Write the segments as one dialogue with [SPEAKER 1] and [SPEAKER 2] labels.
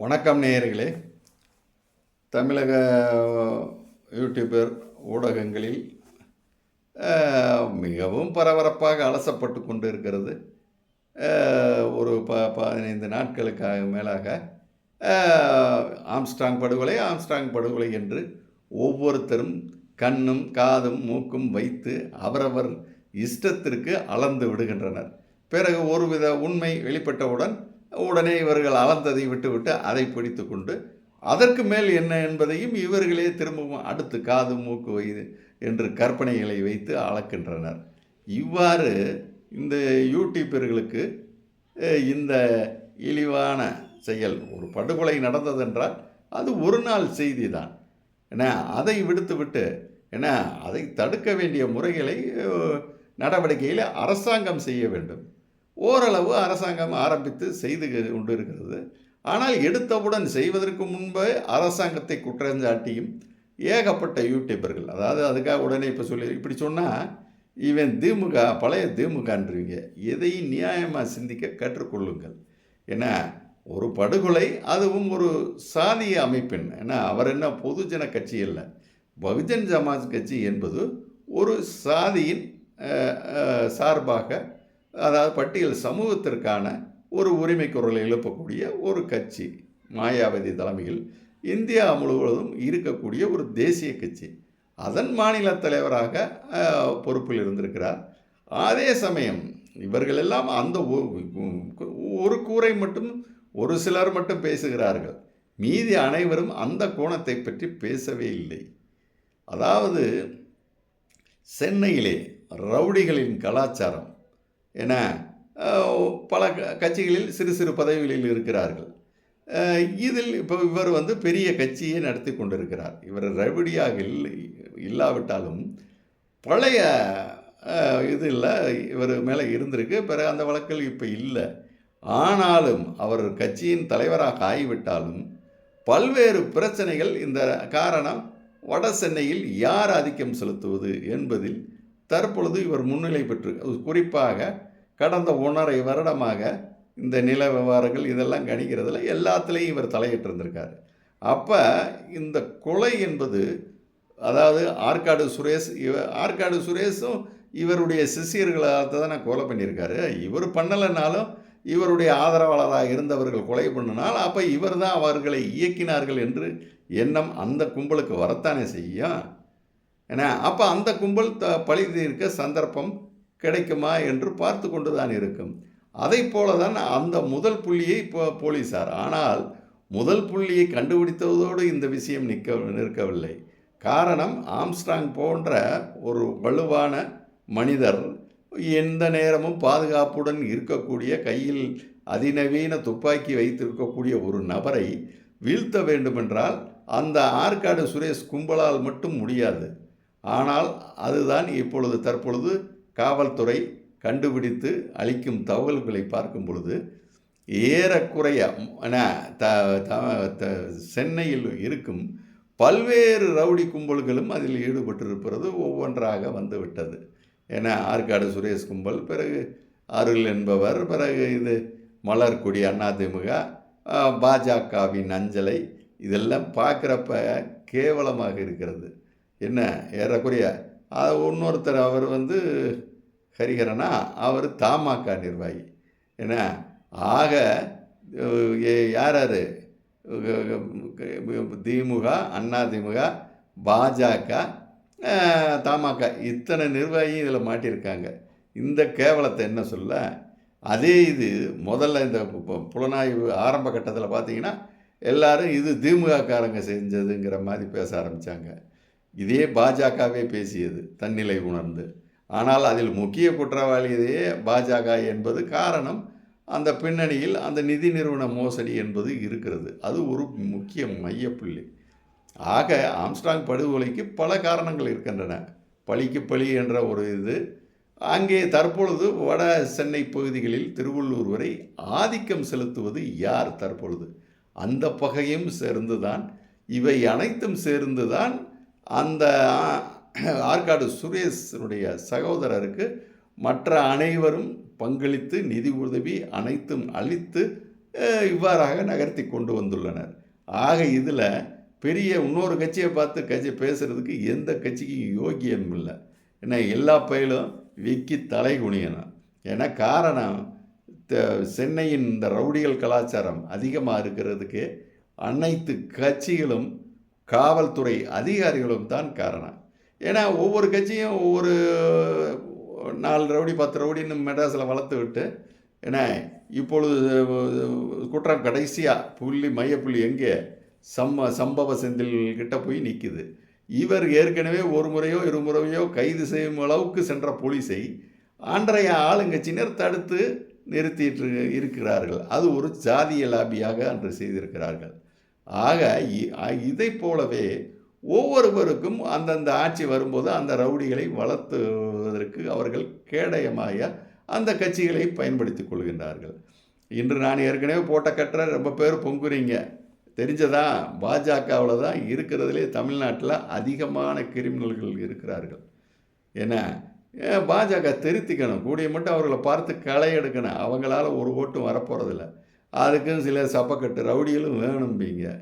[SPEAKER 1] வணக்கம் நேயர்களே. தமிழக யூடியூபர் ஊடகங்களில் மிகவும் பரபரப்பாக அலசப்பட்டு கொண்டு இருக்கிறது ஒரு ப பதினைந்து நாட்களுக்காக மேலாக ஆம்ஸ்டாங் ஆம்ஸ்ட்ராங் படுகொலை ஆம்ஸ்ட்ராங் படுகொலை என்று ஒவ்வொருத்தரும் கண்ணும் காதும் மூக்கும் வைத்து அவரவர் இஷ்டத்திற்கு அளந்து விடுகின்றனர். பிறகு ஒருவித உண்மை வெளிப்பட்டவுடன் உடனே இவர்கள் அளந்ததை விட்டுவிட்டு அதை பிடித்து கொண்டு அதற்கு மேல் என்ன என்பதையும் இவர்களே திரும்பவும் அடுத்து காது மூக்கு வயது என்று கற்பனைகளை வைத்து அளக்கின்றனர். இவ்வாறு இந்த யூடியூப்பர்களுக்கு இந்த இழிவான செயல் ஒரு படுகொலை நடந்ததென்றால் அது ஒரு நாள் செய்தி தான் ஏன்னா அதை விடுத்துவிட்டு ஏன்னா அதை தடுக்க வேண்டிய முறைகளை நடவடிக்கையில் அரசாங்கம் செய்ய வேண்டும். ஓரளவு அரசாங்கம் ஆரம்பித்து செய்து கொண்டு இருக்கிறது ஆனால் எடுத்தவுடன் செய்வதற்கு முன்பே அரசாங்கத்தை குற்றஞ்சாட்டியும் ஏகப்பட்ட யூடியூபர்கள் அதாவது அதுக்காக உடனே இப்போ சொல்லி இப்படி சொன்னால் இவன் திமுக பழைய திமுகன்றீங்க. எதையும் நியாயமாக சிந்திக்க கற்றுக்கொள்ளுங்கள். ஏன்னா ஒரு படுகொலை அதுவும் ஒரு சாதிய அமைப்பின் ஏன்னா அவர் என்ன பொதுஜன கட்சி இல்லை பகுஜன் சமாஜ் கட்சி என்பது ஒரு சாதியின் சார்பாக அதாவது பட்டியல் சமூகத்திற்கான ஒரு உரிமை குரலை எழுப்பக்கூடிய ஒரு கட்சி மாயாவதி தலைமையில் இந்தியா முழுவதும் இருக்கக்கூடிய ஒரு தேசிய கட்சி. அதன் மாநில தலைவராக பொறுப்பில் இருந்திருக்கிறார். அதே சமயம் இவர்கள் எல்லாம் அந்த ஒரு கூரை மட்டும் ஒரு சிலர் மட்டும் பேசுகிறார்கள். மீதி அனைவரும் அந்த கோணத்தை பற்றி பேசவே இல்லை. அதாவது சென்னையிலே ரவுடிகளின் கலாச்சாரம் என பல க- கட்சிகளில் சிறு சிறு பதவிகளில் இருக்கிறார்கள். இதில் இப்போ இவர் வந்து பெரிய கட்சியை நடத்தி கொண்டிருக்கிறார். இவர் ரவுடியாக இல்லை இல்லாவிட்டாலும் பழைய இது இல்லை இவர் மேலே இருந்திருக்கு. பிறகு அந்த வழக்கில் இப்போ இல்லை. ஆனாலும் அவர் கட்சியின் தலைவராக ஆகிவிட்டாலும் பல்வேறு பிரச்சனைகள் இந்த காரணம் வட சென்னையில் யார் ஆதிக்கம் செலுத்துவது என்பதில் தற்பொழுது இவர் முன்னிலை பெற்று அது குறிப்பாக கடந்த ஒன்றரை வருடமாக இந்த நில விவகாரங்கள் இதெல்லாம் கணிக்கிறதுல எல்லாத்துலேயும் இவர் தலையிட்டிருந்திருக்கார். அப்போ இந்த கொலை என்பது அதாவது ஆற்காடு சுரேஷ் இவ ஆற்காடு சுரேஷும் இவருடைய சிஷியர்களாக தான் நான் கொலை பண்ணியிருக்காரு. இவர் பண்ணலைனாலும் இவருடைய ஆதரவாளராக இருந்தவர்கள் கொலை பண்ணினால் அப்போ இவர் தான் அவர்களை இயக்கினார்கள் என்று எண்ணம் அந்த கும்பலுக்கு வரத்தானே செய்யும்? ஏன்னா அப்போ அந்த கும்பல் த பழி தீர்க்க சந்தர்ப்பம் கிடைக்குமா என்று பார்த்து கொண்டு தான் இருக்கும். அதை போல தான் அந்த முதல் புள்ளியை இப்போ போலீஸார் ஆனால் முதல் புள்ளியை கண்டுபிடித்ததோடு இந்த விஷயம் நிற்க நிற்கவில்லை. காரணம் ஆம்ஸ்ட்ராங் போன்ற ஒரு வலுவான மனிதர் எந்த நேரமும் பாதுகாப்புடன் இருக்கக்கூடிய கையில் அதிநவீன துப்பாக்கி வைத்திருக்கக்கூடிய ஒரு நபரை வீழ்த்த வேண்டுமென்றால் அந்த ஆற்காடு சுரேஷ் கும்பலால் மட்டும் முடியாது. ஆனால் அதுதான் இப்பொழுது தற்பொழுது காவல்துறை கண்டுபிடித்து அளிக்கும் தகவல்களை பார்க்கும் பொழுது ஏறக்குறைய த த- சென்னையில் இருக்கும் பல்வேறு ரவுடி கும்பல்களும் அதில் ஈடுபட்டிருப்பது ஒவ்வொன்றாக வந்துவிட்டது. ஏன்னா ஆற்காடு சுரேஷ் கும்பல் பிறகு அருள் என்பவர் பிறகு இது மலர்கொடி அதிமுக பாஜகவின் அஞ்சலை இதெல்லாம் பார்க்குறப்ப கேவலமாக இருக்கிறது. என்ன? ஏறக்குறைய. இன்னொருத்தர் அவர் வந்து ஹரிஹரனா? அவர் தமாக நிர்வாகி. என்ன? ஆக ஏ- யார் யார் திமுக அதிமுக பாஜக தமாக இத்தனை நிர்வாகி இதில் மாட்டியிருக்காங்க. இந்த கேவலத்தை என்ன சொல்ல? அதே இது முதல்ல இந்த பு- புலனாய்வு ஆரம்ப கட்டத்தில் பார்த்தீங்கன்னா எல்லாரும் இது திமுககாரங்க செஞ்சதுங்கிற மாதிரி பேச ஆரம்பித்தாங்க இதே பாஜகவே பேசியது தன்னிலை உணர்ந்து. ஆனால் அதில் முக்கிய குற்றவாளியதே பாஜக என்பது காரணம் அந்த பின்னணியில் அந்த நிதி நிறுவன மோசடி என்பது இருக்கிறது. அது ஒரு முக்கிய மையப்புள்ளி. ஆக ஆம்ஸ்ட்ராங் படுகொலைக்கு பல காரணங்கள் இருக்கின்றன. பழிக்கு பழி என்ற ஒரு இது. அங்கே தற்பொழுது வட சென்னை பகுதிகளில் திருவள்ளூர் வரை ஆதிக்கம் செலுத்துவது யார் தற்பொழுது? அந்த பகையும் சேர்ந்துதான் இவை அனைத்தும் சேர்ந்துதான் அந்த ஆற்காடு சுரேஷனுடைய சகோதரருக்கு மற்ற அனைவரும் பங்களித்து நிதி உதவி அனைத்தும் அளித்து இவ்வாறாக நகர்த்தி கொண்டு வந்துள்ளனர். ஆக இதில் பெரிய இன்னொரு கட்சியை பார்த்து கட்சி பேசுகிறதுக்கு எந்த கட்சிக்கும் யோக்கியம் இல்லை. ஏன்னா எல்லா பயிலும் விக்கி தலை குனியணும். ஏன்னா காரணம் த- சென்னையின் இந்த ரவுடிகள் கலாச்சாரம் அதிகமாக இருக்கிறதுக்கு அனைத்து கட்சிகளும் காவல்துறை அதிகாரிகளும் தான் காரணம். ஏன்னா ஒவ்வொரு கட்சியும் ஒவ்வொரு நாலு ரவுடி பத்து ரவுடின்னு மெட்ராஸில் வளர்த்து விட்டு ஏன்னா இப்பொழுது குற்றம் கடைசியாக புள்ளி மையப்புள்ளி எங்கே? சம்ம சம்பவ செந்தில் கிட்ட போய் நிற்குது இவர் ஏற்கனவே ஒரு முறையோ இருமுறையோ கைது செய்யும் அளவுக்கு சென்ற போலீஸை அன்றைய ஆளுங்கட்சியினர் தடுத்து நிறுத்திட்டு இருக்கிறார்கள். அது ஒரு ஜாதிய லாபியாக அன்று செய்திருக்கிறார்கள். ஆக இ- இதைப் போலவே ஒவ்வொருவருக்கும் அந்தந்த ஆட்சி வரும்போது அந்த ரவுடிகளை வளர்த்துவதற்கு அவர்கள் கேடயமாக அந்த கட்சிகளை பயன்படுத்தி கொள்கின்றார்கள். இன்று நான் ஏற்கனவே போட்ட கட்டுற ரொம்ப பேர் பொங்குறீங்க. தெரிஞ்சதா? பாஜகவில் தான் இருக்கிறதுலே தமிழ்நாட்டில் அதிகமான கிரிமினல்கள் இருக்கிறார்கள். ஏன்னா பாஜக திருத்திக்கணும். கூடிய மட்டும் அவர்களை பார்த்து களை எடுக்கணும். அவங்களால ஒரு ஓட்டும் வரப்போகிறதில்ல அதுக்கும் சில சப்பக்கட்டு ரவுடிகளும் வேணும்பீங்க.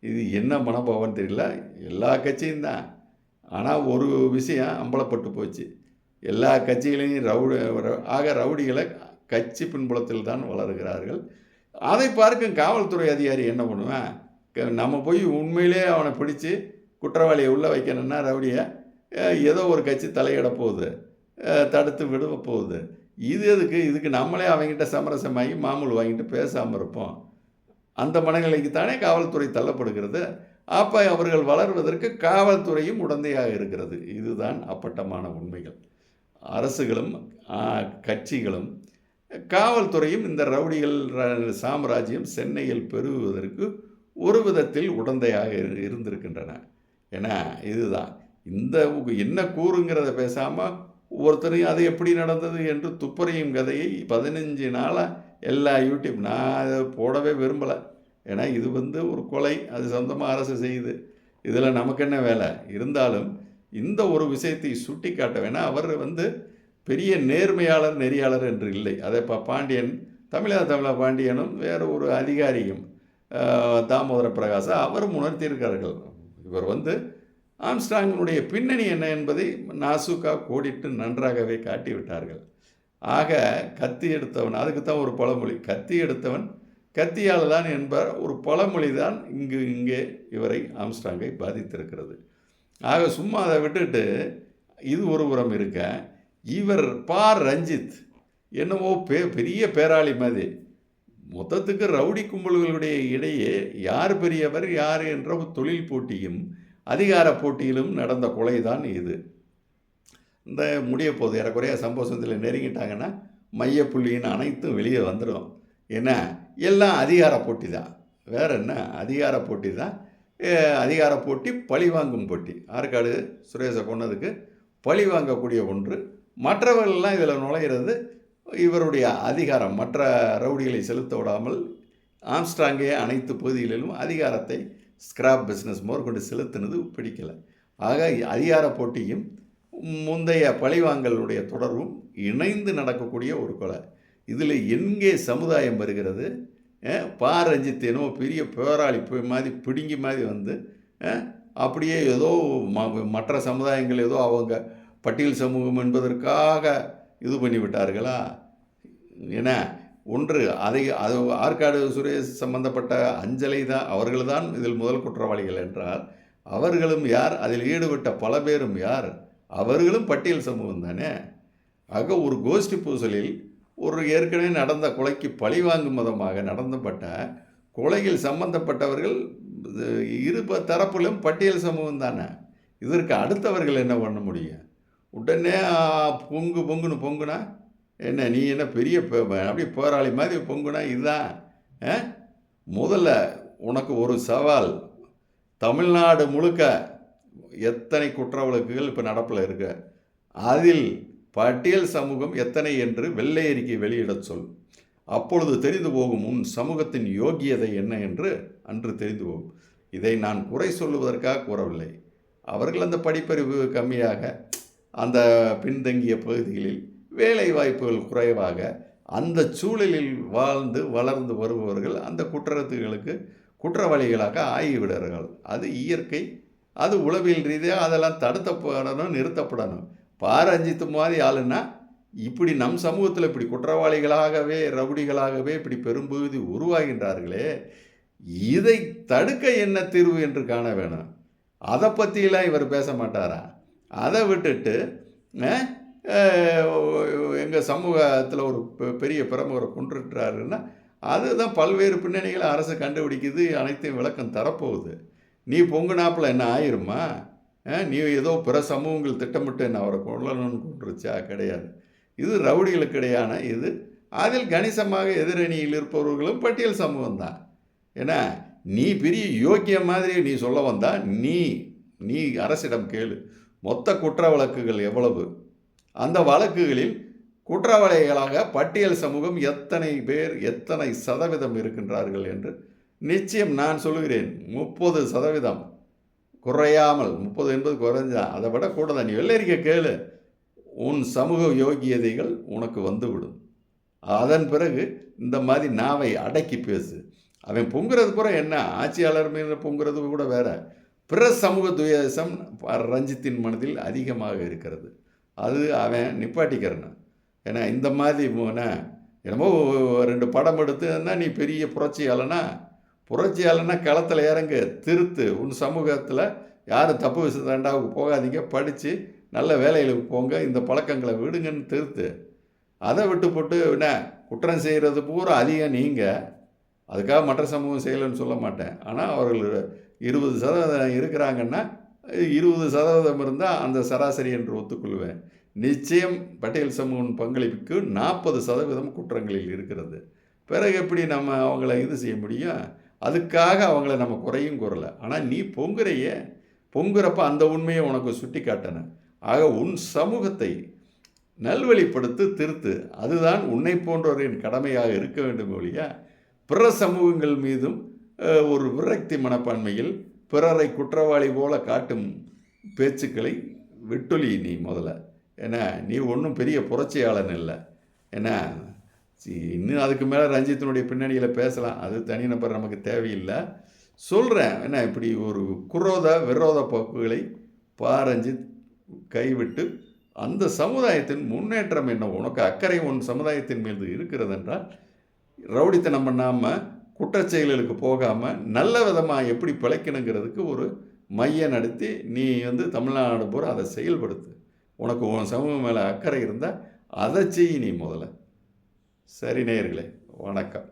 [SPEAKER 1] இது என்ன மனோபாவம் தெரியல. எல்லா கட்சியும் தான். ஆனால் ஒரு விஷயம் அம்பலப்பட்டு போச்சு. எல்லா கட்சிகளையும் ரவுடி ஆக ரவுடிகளை கட்சி பின்புலத்தில் தான் வளர்கிறார்கள். அதை பார்க்கும் காவல்துறை அதிகாரி என்ன பண்ணுவேன்? க- நம்ம போய் உண்மையிலே அவனை பிடிச்சி குற்றவாளியை உள்ளே வைக்கணும்னா ரவுடியை ஏதோ ஒரு கட்சி தலையிட போகுது. தடுத்து விடுவ போகுது. இது எதுக்கு? இதுக்கு நம்மளே அவங்ககிட்ட சமரசமாகி மாமூல் வாங்கிட்டு பேசாமல் இருப்போம். அந்த மனநிலைக்கு தானே காவல்துறை தள்ளப்படுகிறது. அப்போ அவர்கள் வளர்வதற்கு காவல்துறையும் உடந்தையாக இருக்கிறது. இதுதான் அப்பட்டமான உண்மைகள். அரசுகளும் கட்சிகளும் காவல்துறையும் இந்த ரவுடிகள் சாம்ராஜ்யம் சென்னையில் பெருகுவதற்கு ஒரு விதத்தில் உடந்தையாக இரு- இருந்திருக்கின்றன. ஏன்னா இதுதான். இந்த என்ன கூறுங்கிறத பேசாமல் ஒவ்வொருத்தரையும் அது எப்படி நடந்தது என்று துப்பறியும் கதையை பதினஞ்சு நாளாக எல்லா யூடியூப் நான் அதை போடவே விரும்பலை. ஏன்னா இது வந்து ஒரு கொலை அது சொந்தமாக அரசு செய்யுது. இதில் நமக்கு என்ன வேலை? இருந்தாலும் இந்த ஒரு விஷயத்தை சுட்டி காட்ட வேணா அவர் வந்து பெரிய நேர்மையாளர் நெறியாளர் என்று இல்லை. அதே இப்போ பாண்டியன் தமிழக தமிழ பாண்டியனும் வேறு ஒரு அதிகாரியும் தாமோதர பிரகாசா அவரும் உணர்த்தியிருக்கிறார்கள். இவர் வந்து ஆம்ஸ்டாங்கினுடைய பின்னணி என்ன என்பதை நாசுக்கா கோடிட்டு நன்றாகவே காட்டிவிட்டார்கள். ஆக கத்தி எடுத்தவன் அதுக்கு தான் ஒரு பழமொழி கத்தி எடுத்தவன் கத்தியால் தான் என்பார் ஒரு பழமொழி தான் இங்கு இங்கே இவரை ஆம்ஸ்டாங்கை பாதித்திருக்கிறது. ஆக சும்மா அதை விட்டுட்டு இது ஒரு புறம் இருக்க இவர் பார் ரஞ்சித் என்னவோ பே பெரிய பேராளி மாதிரி மொத்தத்துக்கு ரவுடி கும்பல்களுடைய இடையே யார் பெரியவர் யார் என்ற ஒரு தொழில் போட்டியும் அதிகார போட்டியிலும் நடந்த கொலை தான் இது. இந்த முடிய போது ஏறக்குறைய சம்பவத்தில் நெருங்கிட்டாங்கன்னா மையப்புள்ளின்னு அனைத்தும் வெளியே வந்துடும் ஏன்னா எல்லாம் அதிகார போட்டி தான் வேறு என்ன? அதிகார போட்டி தான். அதிகார போட்டி பழி வாங்கும் போட்டி ஆற்காடு சுரேஷை கொன்னதுக்கு பழி வாங்கக்கூடிய ஒன்று. மற்றவர்கள்லாம் இதில் நுழையிறது இவருடைய அதிகாரம். மற்ற ரவுடிகளை செலுத்த விடாமல் ஆம்ஸ்ட்ராங்கே அனைத்து பகுதிகளிலும் அதிகாரத்தை ஸ்கிராப் பிஸ்னஸ் முதற்கொண்டு செலுத்தினது பிடிக்கல. ஆக அதிகார போட்டியும் முந்தைய பழிவாங்கலுடைய தொடர்பும் இணைந்து நடக்கக்கூடிய ஒரு கொலை. இதில் எங்கே சமுதாயம் வருகிறது? பாரஞ்சித் என்னமோ பெரிய போராளி போய் மாதிரி பிடுங்கி மாதிரி வந்து அப்படியே ஏதோ ம- மற்ற சமுதாயங்கள் ஏதோ அவங்க பட்டியல் சமூகம் என்பதற்காக இது பண்ணி விட்டார்களா ஏன்னா ஒன்று அதை அது ஆற்காடு சுரேஷ் சம்பந்தப்பட்ட அஞ்சலை தான் அவர்கள் தான் இதில் முதல் குற்றவாளிகள் என்றால் அவர்களும் யார்? அதில் ஈடுபட்ட பல பேரும் யார்? அவர்களும் பட்டியல் சமூகம் தானே? ஆக ஒரு கோஷ்டி பூசலில் ஒரு ஏற்கனவே நடந்த கொலைக்கு பழிவாங்கும் விதமாக நடந்தப்பட்ட கொலையில் சம்பந்தப்பட்டவர்கள் இது இரு தரப்பிலும் பட்டியல் சமூகம் தானே? இதற்கு அடுத்தவர்கள் என்ன பண்ண முடியும்? உடனே பொங்கு பொங்குன்னு பொங்குனா? என்ன நீ என்ன பெரிய அப்படி அப்படியே போராளி மாதிரி பொங்குனா இதுதான்? ஆ? முதல்ல உனக்கு ஒரு சவால். தமிழ்நாடு முழுக்க எத்தனை குற்ற வழக்குகள் இப்போ நடப்பில் இருக்கு? அதில் பட்டியல் சமூகம் எத்தனை என்று வெள்ளை அறிக்கை வெளியிடச் சொல். அப்பொழுது தெரிந்து போகும் உன் சமூகத்தின் யோகியதை என்ன என்று அன்று தெரிந்து போகும். இதை நான் குறை சொல்லுவதற்காக கூறவில்லை. அவர்கள் அந்த படிப்பறிவு கம்மியாக அந்த பின்தங்கிய பகுதிகளில் வேலை வாய்ப்புகள் குறைவாக அந்த சூழலில் வாழ்ந்து வளர்ந்து வருபவர்கள் அந்த குற்றத்துகளுக்கு குற்றவாளிகளாக ஆகிவிடுறார்கள் அது இயற்கை அது உளவியல் ரீதியாக அதெல்லாம் தடுத்தப்படணும் நிறுத்தப்படணும். பாரஞ்சித்து மாதிரி ஆளுன்னா இப்படி நம் சமூகத்தில் இப்படி குற்றவாளிகளாகவே ரவுடிகளாகவே இப்படி பெரும்பகுதி உருவாகின்றார்களே இதை தடுக்க என்ன தீர்வு என்று காண வேணும்? அதை பற்றிலாம் இவர் பேச மாட்டாரா? அதை விட்டுட்டு எங்கள் சமூகத்தில் ஒரு பெ- பெரிய பிரமுகரை கொண்டுட்டாருன்னா அதுதான் பல்வேறு பின்னணிகளை அரசு கண்டுபிடிக்குது அனைத்தையும் விளக்கம் தரப்போகுது. நீ பொங்குனாப்பில் என்ன ஆயிருமா? நீ ஏதோ பிற சமூகங்கள் திட்டமிட்டு என்ன அவரை கொள்ளணும்னு கொண்டுருச்சா கிடையாது. இது ரவுடிகளுக்கு இடையான இது. அதில் கணிசமாக எதிரணியில் இருப்பவர்களும் பட்டியல் சமூகம் தான் ஏன்னா நீ பெரிய யோக்கிய மாதிரி நீ சொல்ல வந்தா நீ நீ அரசிடம் கேளு. மொத்த குற்ற வழக்குகள் எவ்வளவு? அந்த வழக்குகளில் குற்றவாளிகளாக பட்டியல் சமூகம் எத்தனை பேர் எத்தனை சதவீதம் இருக்கின்றார்கள் என்று நிச்சயம் நான் சொல்லுகிறேன். முப்பது சதவீதம். குறையாமல் முப்பது என்பது குறைஞ்சா அதை விட கூட தான் நீ வெள்ளரிக்க கேளு. உன் சமூக யோகியதைகள் உனக்கு வந்துவிடும். அதன் பிறகு இந்த மாதிரி நாவை அடக்கி பேசு. அவன் பொங்குறது கூட என்ன? ஆட்சியாளர் மீது பொங்குறது கூட வேற. பிற சமூக துயசம் ரஞ்சித்தின் மனதில் அதிகமாக இருக்கிறது. அது அவன் நிப்பாட்டிக்கிறன ஏன்னா இந்த மாதிரி என்ன என்னமோ ரெண்டு படம் எடுத்துன்னா நீ பெரிய புரட்சியாளனா? புரட்சியாளனா களத்தில் இறங்கு திருத்து. உன் சமூகத்தில் யாரும் தப்பு விஷயத்தாண்டாவுக்கு போகாதீங்க படித்து நல்ல வேலைகளுக்கு போங்க இந்த பழக்கங்களை விடுங்கன்னு திருத்து. அதை விட்டு போட்டு என்ன குற்றம் செய்கிறது பூரா அதிகம் நீங்கள் அதுக்காக மற்ற சமூகம் செய்யலைன்னு சொல்ல மாட்டேன். ஆனால் அவர்கள் இருபது சதவீதம் இருக்கிறாங்கன்னா இருபது சதவீதம் இருந்தால் அந்த சராசரி என்று ஒத்துக்கொள்வேன். நிச்சயம் பட்டேல் சமூகம் பங்களிப்புக்கு நாற்பது சதவீதம் குற்றங்களில் இருக்கிறது. பிறகு எப்படி நம்ம அவங்கள இது செய்ய முடியும்? அதுக்காக அவங்கள நம்ம குறையும் கூறலை ஆனால் நீ பொங்குறையே. பொங்குறப்ப அந்த உண்மையை உனக்கு சுட்டி காட்டணும் ஆக உன் சமூகத்தை நல்வழிப்படுத்து திருத்து. அதுதான் உன்னை போன்றவரின் கடமையாக இருக்க வேண்டும் ஒழிய பிற சமூகங்கள் மீதும் ஒரு விரக்தி மனப்பான்மையில் பிறரை குற்றவாளி போல காட்டும் பேச்சுக்களை விட்டொலி நீ முதல்ல. ஏன்னா நீ ஒன்றும் பெரிய புரட்சியாளன் இல்லை. ஏன்னா சி- இன்னும் அதுக்கு மேலே ரஞ்சித்தினுடைய பின்னணியில் பேசலாம். அது தனிநபர் நமக்கு தேவையில்லை. சொல்கிறேன் என்ன இப்படி ஒரு குரோத விரோத போக்குகளை பா. ரஞ்சித் கைவிட்டு அந்த சமுதாயத்தின் முன்னேற்றம் என்ன உனக்கு அக்கறை உன் சமுதாயத்தின் மீது இருக்கிறது என்றால் ரவுடித்தனம் பண்ணாமல் குற்றச்செயல்களுக்கு போகாமல் நல்ல விதமாக எப்படி பிழைக்கணுங்கிறதுக்கு ஒரு மையம் நடத்தி நீ வந்து தமிழ்நாடு பூரா அதை செயல்படுத்து. உனக்கு உன் சமூகம் மேலே அக்கறை இருந்தால் அதை செய் நீ முதல்ல. சரி நேயர்களே வணக்கம்.